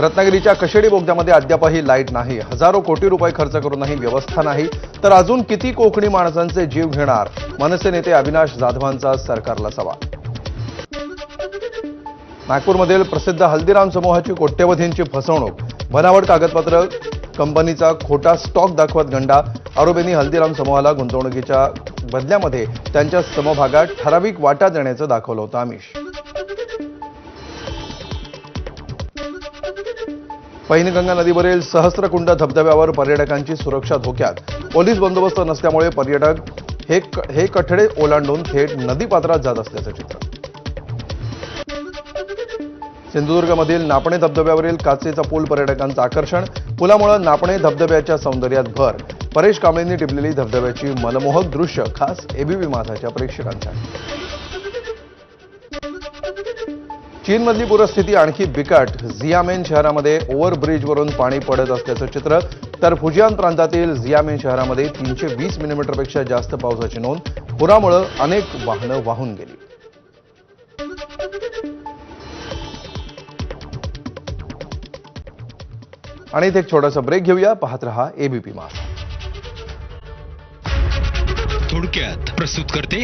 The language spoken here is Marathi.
रत्नागिरीच्या कशेडी बोगद्यामध्ये अद्यापही लाइट नाही. हजारो कोटी रुपये खर्च करूनही व्यवस्था नाही. तर अजून किती कोकणी माणसांचे जीव घेणार? मनसे नेते अविनाश जाधवांचा सरकारला सवाल. नागपूरमधील प्रसिद्ध हल्दीराम समूहाची कोट्यवधींची फसवणूक. बनावट कागदपत्र कंपनीचा खोटा स्टॉक दाखवत गंडा. आरोपींनी हल्दीराम समूहाला गुंतवणुकीच्या बदल्यामध्ये त्यांच्या समभागात ठराविक वाटा देण्याचं दाखवलं होतं आमिष. पैनगंगा नदीवरील सहस्त्रकुंड धबधब्यावर पर्यटकांची सुरक्षा धोक्यात. पोलीस बंदोबस्त नसल्यामुळे पर्यटक हे हे कठडे ओलांडून थेट नदीपात्रात जात असल्याचं चित्र. सिंधुदुर्गमधील नापणे धबधब्यावरील काचेचा पूल पर्यटकांचं आकर्षण. पुलामुळे नापणे धबधब्याच्या सौंदर्यात भर. परेश कांबळेंनी टिपलेली धबधब्याची मनमोहक दृश्य खास एबीपी माझाच्या प्रेक्षकांसाठी. चीनमधली पूरस्थिती आणखी बिकट. झियामेन शहरामध्ये ओव्हरब्रिजवरून पाणी पडत असल्याचं चित्र. तर फुजियान प्रांतातील झियामेन शहरामध्ये तीनशे वीस मिलीमीटरपेक्षा जास्त पावसाची नोंद. पुरामुळं अनेक वाहनं वाहून गेली. आणि इथे एक छोटासा ब्रेक घेऊया. पाहत रहा एबीपी माझा थोडक्यात प्रस्तुत करते